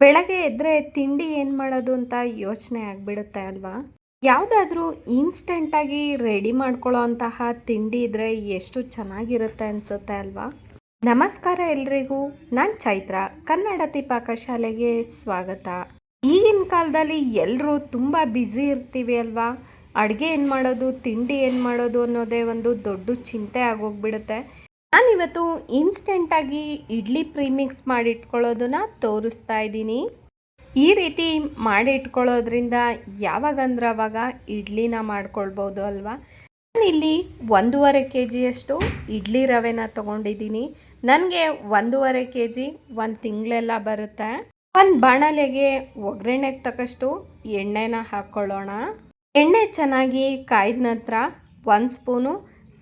ಬೆಳಗ್ಗೆ ಎದ್ದರೆ ತಿಂಡಿ ಏನು ಮಾಡೋದು ಅಂತ ಯೋಚನೆ ಆಗಿಬಿಡುತ್ತೆ ಅಲ್ವಾ? ಯಾವುದಾದ್ರೂ ಇನ್ಸ್ಟೆಂಟಾಗಿ ರೆಡಿ ಮಾಡ್ಕೊಳ್ಳೋ ಅಂತಹ ತಿಂಡಿ ಇದ್ದರೆ ಎಷ್ಟು ಚೆನ್ನಾಗಿರುತ್ತೆ ಅನಿಸುತ್ತೆ ಅಲ್ವಾ? ನಮಸ್ಕಾರ ಎಲ್ರಿಗೂ, ನಾನು ಚೈತ್ರ ಕನ್ನಡತಿ ಪಾಕಶಾಲೆಗೆ ಸ್ವಾಗತ. ಈಗಿನ ಕಾಲದಲ್ಲಿ ಎಲ್ಲರೂ ತುಂಬ ಬ್ಯುಸಿ ಇರ್ತೀವಿ ಅಲ್ವಾ? ಅಡುಗೆ ಏನು ಮಾಡೋದು, ತಿಂಡಿ ಏನು ಮಾಡೋದು ಅನ್ನೋದೇ ಒಂದು ದೊಡ್ಡ ಚಿಂತೆ ಆಗೋಗ್ಬಿಡುತ್ತೆ. ನಾನಿವತ್ತು ಇನ್ಸ್ಟೆಂಟಾಗಿ ಇಡ್ಲಿ ಪ್ರೀಮಿಕ್ಸ್ ಮಾಡಿಟ್ಕೊಳ್ಳೋದನ್ನ ತೋರಿಸ್ತಾ ಇದ್ದೀನಿ. ಈ ರೀತಿ ಮಾಡಿಟ್ಕೊಳ್ಳೋದ್ರಿಂದ ಯಾವಾಗಂದ್ರೆ ಅವಾಗ ಇಡ್ಲಿನ ಮಾಡ್ಕೊಳ್ಬೋದು ಅಲ್ವಾ? ನಾನಿಲ್ಲಿ ಒಂದೂವರೆ ಕೆ ಜಿಯಷ್ಟು ಇಡ್ಲಿ ರವೆನ ತೊಗೊಂಡಿದ್ದೀನಿ. ನನಗೆ ಒಂದೂವರೆ ಕೆ ಜಿ ಒಂದು ತಿಂಗಳೆಲ್ಲ ಬರುತ್ತೆ. ಒಂದು ಬಾಣಲೆಗೆ ಒಗ್ಗರಣೆಗೆ ತಕ್ಕಷ್ಟು ಎಣ್ಣೆನ ಹಾಕ್ಕೊಳ್ಳೋಣ. ಎಣ್ಣೆ ಚೆನ್ನಾಗಿ ಕಾಯ್ದ ನಂತರ ಒಂದು ಸ್ಪೂನು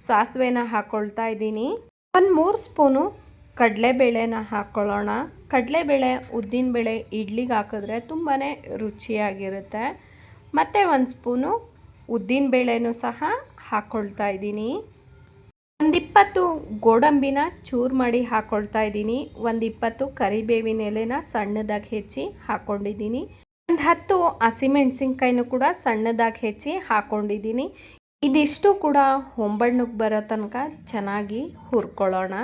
ಸಾಸಿವೆನ ಹಾಕ್ಕೊಳ್ತಾ ಇದ್ದೀನಿ. ಒಂದು ಮೂರು ಸ್ಪೂನು ಕಡಲೆಬೇಳೆನ ಹಾಕ್ಕೊಳ್ಳೋಣ. ಕಡಲೆಬೇಳೆ, ಉದ್ದಿನಬೇಳೆ, ಇಡ್ಲಿಗೆ ಹಾಕಿದ್ರೆ ತುಂಬಾ ರುಚಿಯಾಗಿರುತ್ತೆ. ಮತ್ತು ಒಂದು ಸ್ಪೂನು ಉದ್ದಿನಬೇಳೆನೂ ಸಹ ಹಾಕ್ಕೊಳ್ತಾ ಇದ್ದೀನಿ. ಒಂದು ಇಪ್ಪತ್ತು ಗೋಡಂಬಿನ ಚೂರು ಮಾಡಿ ಹಾಕ್ಕೊಳ್ತಾ ಇದ್ದೀನಿ. ಒಂದು ಇಪ್ಪತ್ತು ಕರಿಬೇವಿನ ಎಲೆನ ಸಣ್ಣದಾಗಿ ಹೆಚ್ಚಿ ಹಾಕ್ಕೊಂಡಿದ್ದೀನಿ. ಒಂದು ಹತ್ತು ಹಸಿಮೆಣ್ಸಿನ್ಕಾಯಿನೂ ಕೂಡ ಸಣ್ಣದಾಗಿ ಹೆಚ್ಚಿ ಹಾಕ್ಕೊಂಡಿದ್ದೀನಿ. ಇದಿಷ್ಟು ಕೂಡ ಹೊಂಬಣ್ಣಕ್ಕೆ ಬರೋ ತನಕ ಚೆನ್ನಾಗಿ ಹುರ್ಕೊಳ್ಳೋಣ.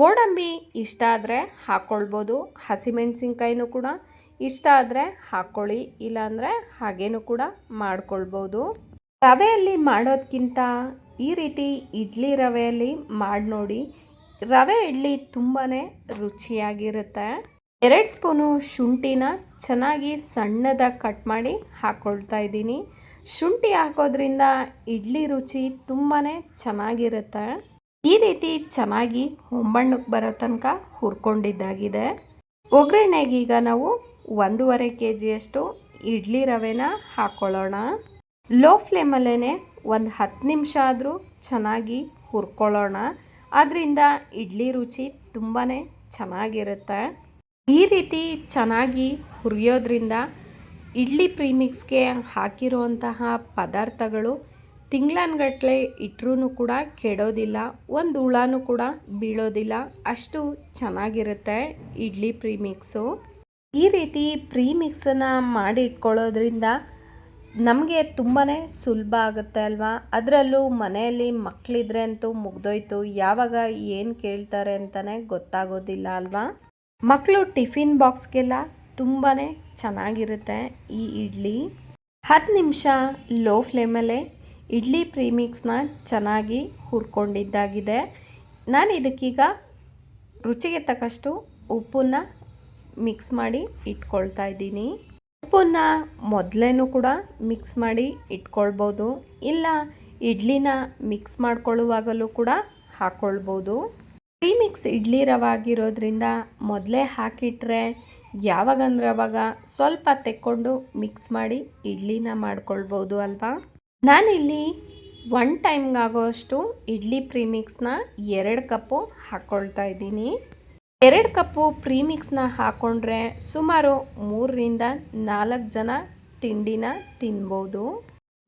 ಗೋಡಂಬಿ ಇಷ್ಟ ಆದರೆ ಹಾಕ್ಕೊಳ್ಬೋದು ಹಸಿಮೆಣಸಿನ್ಕಾಯಿನೂ ಕೂಡ ಇಷ್ಟ ಆದರೆ ಹಾಕ್ಕೊಳ್ಳಿ ಇಲ್ಲಾಂದರೆ ಹಾಗೇನೂ ಕೂಡ ಮಾಡ್ಕೊಳ್ಬೋದು. ರವೆಯಲ್ಲಿ ಮಾಡೋದಕ್ಕಿಂತ ಈ ರೀತಿ ಇಡ್ಲಿ ರವೆಯಲ್ಲಿ ಮಾಡಿ ನೋಡಿ ರವೆ ಇಡ್ಲಿ ತುಂಬಾ ರುಚಿಯಾಗಿರುತ್ತೆ. ಎರಡು ಸ್ಪೂನು ಶುಂಠಿನ ಚೆನ್ನಾಗಿ ಸಣ್ಣದಾಗಿ ಕಟ್ ಮಾಡಿ ಹಾಕ್ಕೊಳ್ತಾ ಇದ್ದೀನಿ. ಶುಂಠಿ ಹಾಕೋದ್ರಿಂದ ಇಡ್ಲಿ ರುಚಿ ತುಂಬಾ ಚೆನ್ನಾಗಿರುತ್ತೆ. ಈ ರೀತಿ ಚೆನ್ನಾಗಿ ಹೊಂಬಣ್ಣಕ್ಕೆ ಬರೋ ತನಕ ಹುರ್ಕೊಂಡಿದ್ದಾಗಿದೆ. ಒಗ್ಗರಣೆಗೀಗ ನಾವು ಒಂದೂವರೆ ಕೆ ಜಿಯಷ್ಟು ಇಡ್ಲಿ ರವೆನ ಹಾಕ್ಕೊಳ್ಳೋಣ ಲೋ ಫ್ಲೇಮಲ್ಲೇ ಒಂದು ಹತ್ತು ನಿಮಿಷ ಆದರೂ ಚೆನ್ನಾಗಿ ಹುರ್ಕೊಳ್ಳೋಣ. ಅದರಿಂದ ಇಡ್ಲಿ ರುಚಿ ತುಂಬಾ ಚೆನ್ನಾಗಿರುತ್ತೆ. ಈ ರೀತಿ ಚೆನ್ನಾಗಿ ಹುರಿಯೋದ್ರಿಂದ ಇಡ್ಲಿ ಪ್ರೀಮಿಕ್ಸ್ಗೆ ಹಾಕಿರುವಂತಹ ಪದಾರ್ಥಗಳು ತಿಂಗಳನ್ಗಟ್ಲೆ ಇಟ್ಟರೂ ಕೂಡ ಕೆಡೋದಿಲ್ಲ, ಒಂದು ಹುಳನೂ ಕೂಡ ಬೀಳೋದಿಲ್ಲ. ಅಷ್ಟು ಚೆನ್ನಾಗಿರುತ್ತೆ ಇಡ್ಲಿ ಪ್ರೀಮಿಕ್ಸು. ಈ ರೀತಿ ಪ್ರೀಮಿಕ್ಸನ್ನು ಮಾಡಿ ಇಟ್ಕೊಳ್ಳೋದ್ರಿಂದ ನಮಗೆ ತುಂಬಾ ಸುಲಭ ಆಗುತ್ತೆ ಅಲ್ವಾ? ಅದರಲ್ಲೂ ಮನೆಯಲ್ಲಿ ಮಕ್ಕಳಿದ್ರೆ ಅಂತೂ ಮುಗ್ದೋಯ್ತು. ಯಾವಾಗ ಏನು ಕೇಳ್ತಾರೆ ಅಂತಲೇ ಗೊತ್ತಾಗೋದಿಲ್ಲ ಅಲ್ವಾ? ಮಕ್ಕಳು ಟಿಫಿನ್ ಬಾಕ್ಸ್ಗೆಲ್ಲ ತುಂಬಾ ಚೆನ್ನಾಗಿರುತ್ತೆ ಈ ಇಡ್ಲಿ. ಹತ್ತು ನಿಮಿಷ ಲೋ ಫ್ಲೇಮಲ್ಲೇ ಇಡ್ಲಿ ಪ್ರೀಮಿಕ್ಸ್ನ ಚೆನ್ನಾಗಿ ಹುರ್ಕೊಂಡಿದ್ದಾಗಿದೆ. ನಾನು ಇದಕ್ಕೀಗ ರುಚಿಗೆ ತಕ್ಕಷ್ಟು ಉಪ್ಪನ್ನು ಮಿಕ್ಸ್ ಮಾಡಿ ಇಟ್ಕೊಳ್ತಾ ಇದ್ದೀನಿ. ಉಪ್ಪನ್ನು ಮೊದಲೇನೂ ಕೂಡ ಮಿಕ್ಸ್ ಮಾಡಿ ಇಟ್ಕೊಳ್ಬೋದು. ಇಲ್ಲ, ಇಡ್ಲಿನ ಮಿಕ್ಸ್ ಮಾಡ್ಕೊಳ್ಳುವಾಗಲೂ ಕೂಡ ಹಾಕ್ಕೊಳ್ಬೋದು. ಪ್ರೀಮಿಕ್ಸ್ ಇಡ್ಲಿ ರವೆ ಆಗಿರೋದ್ರಿಂದ ಮೊದಲೇ ಹಾಕಿಟ್ರೆ ಯಾವಾಗಂದ್ರೆ ಅವಾಗ ಸ್ವಲ್ಪ ತೆಕ್ಕೊಂಡು ಮಿಕ್ಸ್ ಮಾಡಿ ಇಡ್ಲಿನ ಮಾಡ್ಕೊಳ್ಬೋದು ಅಲ್ವಾ? ನಾನಿಲ್ಲಿ ಒನ್ ಟೈಮ್ಗಾಗೋಷ್ಟು ಇಡ್ಲಿ ಪ್ರೀಮಿಕ್ಸ್ನ ಎರಡು ಕಪ್ಪು ಹಾಕ್ಕೊಳ್ತಾ ಇದ್ದೀನಿ. ಎರಡು ಕಪ್ಪು ಪ್ರೀಮಿಕ್ಸ್ನ ಹಾಕ್ಕೊಂಡ್ರೆ ಸುಮಾರು ಮೂರರಿಂದ ನಾಲ್ಕು ಜನ ತಿಂಡಿನ ತಿನ್ಬೋದು.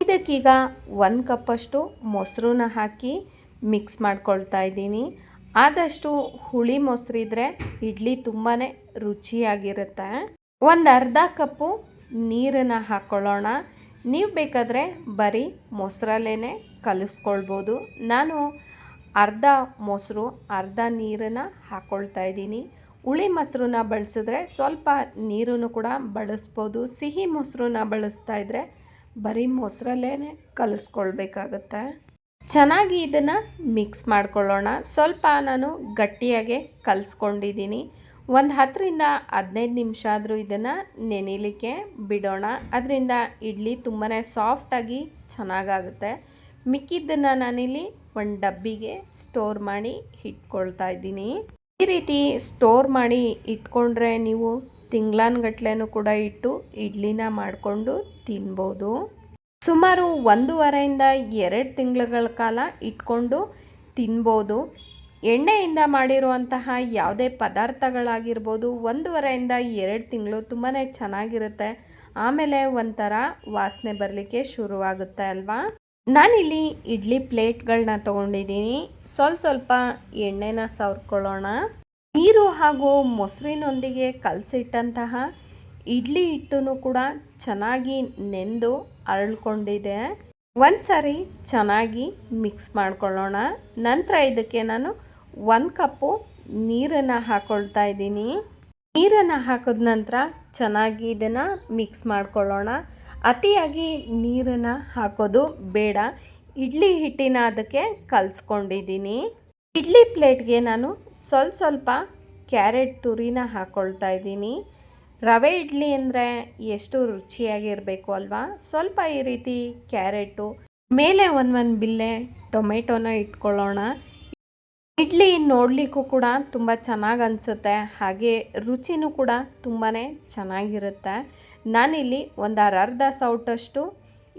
ಇದಕ್ಕೀಗ ಒಂದು ಕಪ್ಪಷ್ಟು ಮೊಸರನ್ನ ಹಾಕಿ ಮಿಕ್ಸ್ ಮಾಡ್ಕೊಳ್ತಾ ಇದ್ದೀನಿ. ಆದಷ್ಟು ಹುಳಿ ಮೊಸರಿದ್ರೆ ಇಡ್ಲಿ ತುಂಬಾ ರುಚಿಯಾಗಿರುತ್ತೆ. ಒಂದು ಅರ್ಧ ಕಪ್ಪು ನೀರನ್ನು ಹಾಕ್ಕೊಳ್ಳೋಣ ನೀವು ಬೇಕಾದರೆ ಬರೀ ಮೊಸರಲ್ಲೇ ಕಲಿಸ್ಕೊಳ್ಬೋದು. ನಾನು ಅರ್ಧ ಮೊಸರು, ಅರ್ಧ ನೀರನ್ನು ಹಾಕ್ಕೊಳ್ತಾ ಇದ್ದೀನಿ. ಹುಳಿ ಮೊಸರನ್ನ ಬಳಸಿದ್ರೆ ಸ್ವಲ್ಪ ನೀರನ್ನು ಕೂಡ ಬಳಸ್ಬೋದು. ಸಿಹಿ ಮೊಸರನ್ನ ಬಳಸ್ತಾ ಇದ್ದರೆ ಬರೀ ಮೊಸರಲ್ಲೇ ಕಲಿಸ್ಕೊಳ್ಬೇಕಾಗತ್ತೆ. ಚೆನ್ನಾಗಿ ಇದನ್ನು ಮಿಕ್ಸ್ ಮಾಡ್ಕೊಳ್ಳೋಣ. ಸ್ವಲ್ಪ ನಾನು ಗಟ್ಟಿಯಾಗೆ ಕಲಿಸ್ಕೊಂಡಿದ್ದೀನಿ. ಒಂದು ಹತ್ತರಿಂದ ಹದಿನೈದು ನಿಮಿಷ ಆದರೂ ಇದನ್ನು ನೆನೆಯಲಿಕ್ಕೆ ಬಿಡೋಣ. ಅದರಿಂದ ಇಡ್ಲಿ ತುಂಬಾ ಸಾಫ್ಟಾಗಿ ಚೆನ್ನಾಗಾಗುತ್ತೆ. ಮಿಕ್ಕಿದ್ದನ್ನು ನಾನಿಲ್ಲಿ ಒಂದು ಡಬ್ಬಿಗೆ ಸ್ಟೋರ್ ಮಾಡಿ ಇಟ್ಕೊಳ್ತಾ ಇದ್ದೀನಿ. ಈ ರೀತಿ ಸ್ಟೋರ್ ಮಾಡಿ ಇಟ್ಕೊಂಡ್ರೆ ನೀವು ತಿಂಗ್ಳಾನ್ಗಟ್ಲೆನೂ ಕೂಡ ಇಟ್ಟು ಇಡ್ಲಿನ ಮಾಡಿಕೊಂಡು ತಿನ್ಬೋದು. ಸುಮಾರು ಒಂದೂವರೆಯಿಂದ ಎರಡು ತಿಂಗಳುಗಳ ಕಾಲ ಇಟ್ಕೊಂಡು ತಿನ್ಬೋದು. ಎಣ್ಣೆಯಿಂದ ಮಾಡಿರುವಂತಹ ಯಾವುದೇ ಪದಾರ್ಥಗಳಾಗಿರ್ಬೋದು ಒಂದೂವರೆಯಿಂದ ಎರಡು ತಿಂಗಳು ತುಂಬಾ ಚೆನ್ನಾಗಿರುತ್ತೆ. ಆಮೇಲೆ ಒಂಥರ ವಾಸನೆ ಬರಲಿಕ್ಕೆ ಶುರುವಾಗುತ್ತೆ ಅಲ್ವಾ? ನಾನಿಲ್ಲಿ ಇಡ್ಲಿ ಪ್ಲೇಟ್ಗಳನ್ನ ತೊಗೊಂಡಿದ್ದೀನಿ. ಸ್ವಲ್ಪ ಸ್ವಲ್ಪ ಎಣ್ಣೆನ ಸವರ್ಕೊಳ್ಳೋಣ. ನೀರು ಹಾಗೂ ಮೊಸರಿನೊಂದಿಗೆ ಕಲಸಿಟ್ಟಂತಹ ಇಡ್ಲಿ ಹಿಟ್ಟು ಕೂಡ ಚೆನ್ನಾಗಿ ನೆಂದು ಅರಳ್ಕೊಂಡಿದೆ. ಒಂದು ಸಾರಿ ಚೆನ್ನಾಗಿ ಮಿಕ್ಸ್ ಮಾಡ್ಕೊಳ್ಳೋಣ. ನಂತರ ಇದಕ್ಕೆ ನಾನು ಒಂದು ಕಪ್ಪು ನೀರನ್ನು ಹಾಕ್ಕೊಳ್ತಾ ಇದ್ದೀನಿ. ನೀರನ್ನು ಹಾಕಿದ ನಂತರ ಚೆನ್ನಾಗಿ ಇದನ್ನು ಮಿಕ್ಸ್ ಮಾಡ್ಕೊಳ್ಳೋಣ. ಅತಿಯಾಗಿ ನೀರನ್ನು ಹಾಕೋದು ಬೇಡ. ಇಡ್ಲಿ ಹಿಟ್ಟಿನ ಅದಕ್ಕೆ ಕಲಿಸ್ಕೊಂಡಿದ್ದೀನಿ. ಇಡ್ಲಿ ಪ್ಲೇಟ್ಗೆ ನಾನು ಸ್ವಲ್ಪ ಸ್ವಲ್ಪ ಕ್ಯಾರೆಟ್ ತುರಿನ ಹಾಕ್ಕೊಳ್ತಾ ಇದ್ದೀನಿ. ರವೆ ಇಡ್ಲಿ ಅಂದರೆ ಎಷ್ಟು ರುಚಿಯಾಗಿರಬೇಕು ಅಲ್ವಾ? ಸ್ವಲ್ಪ ಈ ರೀತಿ ಕ್ಯಾರೆಟು, ಮೇಲೆ ಒಂದು ಒಂದು ಬಿಲ್ಲೆ ಟೊಮೆಟೊನ ಇಟ್ಕೊಳ್ಳೋಣ. ಇಡ್ಲಿ ನೋಡಲಿಕ್ಕೂ ಕೂಡ ತುಂಬ ಚೆನ್ನಾಗಿ ಅನಿಸುತ್ತೆ. ಹಾಗೆ ರುಚಿನೂ ಕೂಡ ತುಂಬಾ ಚೆನ್ನಾಗಿರುತ್ತೆ. ನಾನಿಲ್ಲಿ ಒಂದು ಅರ್ಧ ಸೌಟಷ್ಟು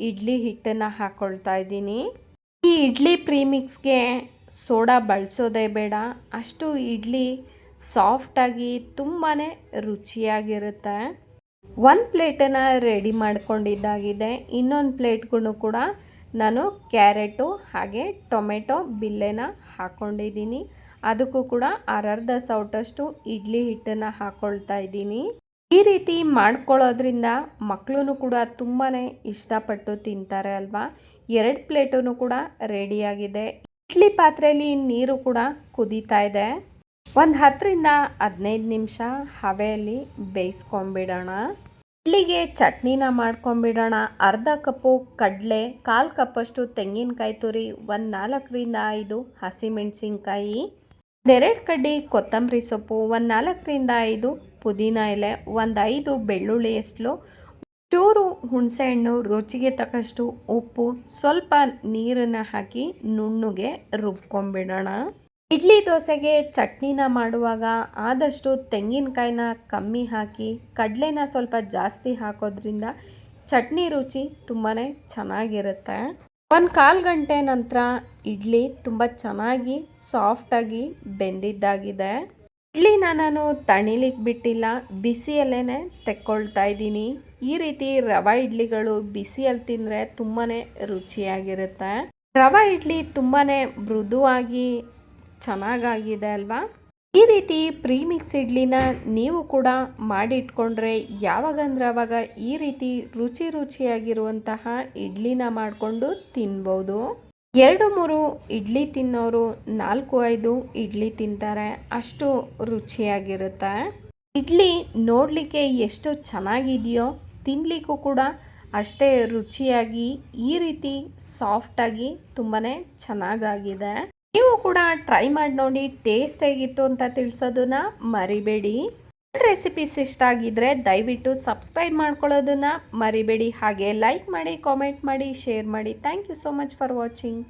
ಇಡ್ಲಿ ಹಿಟ್ಟನ್ನು ಹಾಕ್ಕೊಳ್ತಾ ಇದ್ದೀನಿ. ಈ ಇಡ್ಲಿ ಪ್ರೀಮಿಕ್ಸ್ಗೆ ಸೋಡಾ ಬಳಸೋದೇ ಬೇಡ. ಅಷ್ಟು ಇಡ್ಲಿ ಸಾಫ್ಟಾಗಿ ತುಂಬಾ ರುಚಿಯಾಗಿರುತ್ತೆ. ಒಂದು ಪ್ಲೇಟನ್ನು ರೆಡಿ ಮಾಡ್ಕೊಂಡಿದ್ದಾಗಿದೆ. ಇನ್ನೊಂದು ಪ್ಲೇಟ್ಗೂ ಕೂಡ ನಾನು ಕ್ಯಾರೆಟು ಹಾಗೆ ಟೊಮೆಟೊ ಬಿಲ್ಲೆನ ಹಾಕ್ಕೊಂಡಿದ್ದೀನಿ ಅದಕ್ಕೂ ಕೂಡ ಅರ್ಧ ಸೌಟಷ್ಟು ಇಡ್ಲಿ ಹಿಟ್ಟನ್ನು ಹಾಕ್ಕೊಳ್ತಾ ಇದ್ದೀನಿ. ಈ ರೀತಿ ಮಾಡ್ಕೊಳ್ಳೋದ್ರಿಂದ ಮಕ್ಕಳೂ ಕೂಡ ತುಂಬಾ ಇಷ್ಟಪಟ್ಟು ತಿಂತಾರೆ ಅಲ್ವಾ? ಎರಡು ಪ್ಲೇಟೂ ಕೂಡ ರೆಡಿಯಾಗಿದೆ. ಇಡ್ಲಿ ಪಾತ್ರೆಯಲ್ಲಿ ನೀರು ಕೂಡ ಕುದೀತಾ ಇದೆ. ಒಂದು ಹತ್ತರಿಂದ ಹದಿನೈದು ನಿಮಿಷ ಹವೆಯಲ್ಲಿ ಬೇಯಿಸ್ಕೊಂಬಿಡೋಣ. ಇಡ್ಲಿಗೆ ಚಟ್ನಿನ ಮಾಡ್ಕೊಂಬಿಡೋಣ. ಅರ್ಧ ಕಪ್ಪು ಕಡಲೆ, ಕಾಲು ಕಪ್ಪಷ್ಟು ತೆಂಗಿನಕಾಯಿ ತುರಿ, ಒಂದು ನಾಲ್ಕರಿಂದ ಐದು ಹಸಿಮೆಣಸಿನ್ಕಾಯಿ, ಒಂದೆರಡು ಕಡ್ಡಿ ಕೊತ್ತಂಬರಿ ಸೊಪ್ಪು, ಒಂದು ನಾಲ್ಕರಿಂದ ಐದು ಪುದೀನ ಎಲೆ, ಒಂದು ಐದು ಬೆಳ್ಳುಳ್ಳಿ ಎಸ್ಲು ಚೂರು ಹುಣಸೆಹಣ್ಣು, ರುಚಿಗೆ ತಕ್ಕಷ್ಟು ಉಪ್ಪು, ಸ್ವಲ್ಪ ನೀರನ್ನು ಹಾಕಿ ನುಣ್ಣಗೆ ರುಬ್ಕೊಂಬಿಡೋಣ. ಇಡ್ಲಿ ದೋಸೆಗೆ ಚಟ್ನಿನ ಮಾಡುವಾಗ ಆದಷ್ಟು ತೆಂಗಿನಕಾಯಿನ ಕಮ್ಮಿ ಹಾಕಿ, ಕಡಲೆನ ಸ್ವಲ್ಪ ಜಾಸ್ತಿ ಹಾಕೋದ್ರಿಂದ ಚಟ್ನಿ ರುಚಿ ತುಂಬಾ ಚೆನ್ನಾಗಿರುತ್ತೆ. ಒಂದು ಕಾಲು ಗಂಟೆ ನಂತರ ಇಡ್ಲಿ ತುಂಬ ಚೆನ್ನಾಗಿ ಸಾಫ್ಟಾಗಿ ಬೆಂದಿದ್ದಾಗಿದೆ. ಇಡ್ಲಿನ ನಾನು ತಣಿಲಿಕ್ಕೆ ಬಿಟ್ಟಿಲ್ಲ ಬಿಸಿಯಲ್ಲೇ ತೆಕ್ಕೊಳ್ತಾ ಇದ್ದೀನಿ. ಈ ರೀತಿ ರವೆ ಇಡ್ಲಿಗಳು ಬಿಸಿಯಲ್ಲಿ ತಿಂದರೆ ತುಂಬಾ ರುಚಿಯಾಗಿರುತ್ತೆ. ರವೆ ಇಡ್ಲಿ ತುಂಬಾ ಮೃದುವಾಗಿ ಚೆನ್ನಾಗಾಗಿದೆ ಅಲ್ವಾ? ಈ ರೀತಿ ಪ್ರೀಮಿಕ್ಸ್ ಇಡ್ಲಿನ ನೀವು ಕೂಡ ಮಾಡಿಟ್ಕೊಂಡ್ರೆ ಯಾವಾಗಂದ್ರೆ ಅವಾಗ ಈ ರೀತಿ ರುಚಿ ರುಚಿಯಾಗಿರುವಂತಹ ಇಡ್ಲಿನ ಮಾಡಿಕೊಂಡು ತಿನ್ಬೋದು. ಎರಡು ಮೂರು ಇಡ್ಲಿ ತಿನ್ನೋರು ನಾಲ್ಕು ಐದು ಇಡ್ಲಿ ತಿಂತಾರೆ, ಅಷ್ಟು ರುಚಿಯಾಗಿರುತ್ತೆ. ಇಡ್ಲಿ ನೋಡಲಿಕ್ಕೆ ಎಷ್ಟು ಚೆನ್ನಾಗಿದೆಯೋ ತಿನ್ನಲಿಕ್ಕೂ ಕೂಡ ಅಷ್ಟೇ ರುಚಿಯಾಗಿ ಈ ರೀತಿ ಸಾಫ್ಟಾಗಿ ತುಂಬಾ ಚೆನ್ನಾಗಾಗಿದೆ. ಕೂಡ ಟ್ರೈ ಮಾಡಿ ನೋಡಿ ಟೇಸ್ಟ್ ಹೇಗಿತ್ತು ಅಂತ ತಿಳಿಸೋದನ್ನ ಮರಿಬೇಡಿ. ರೆಸಿಪೀಸ್ ಇಷ್ಟ ಆಗಿದ್ರೆ ದಯವಿಟ್ಟು ಸಬ್ಸ್ಕ್ರೈಬ್ ಮಾಡ್ಕೊಳ್ಳೋದನ್ನ ಮರಿಬೇಡಿ. ಹಾಗೆ ಲೈಕ್ ಮಾಡಿ ಕಾಮೆಂಟ್ ಮಾಡಿ ಶೇರ್ ಮಾಡಿ. Thank you so much for watching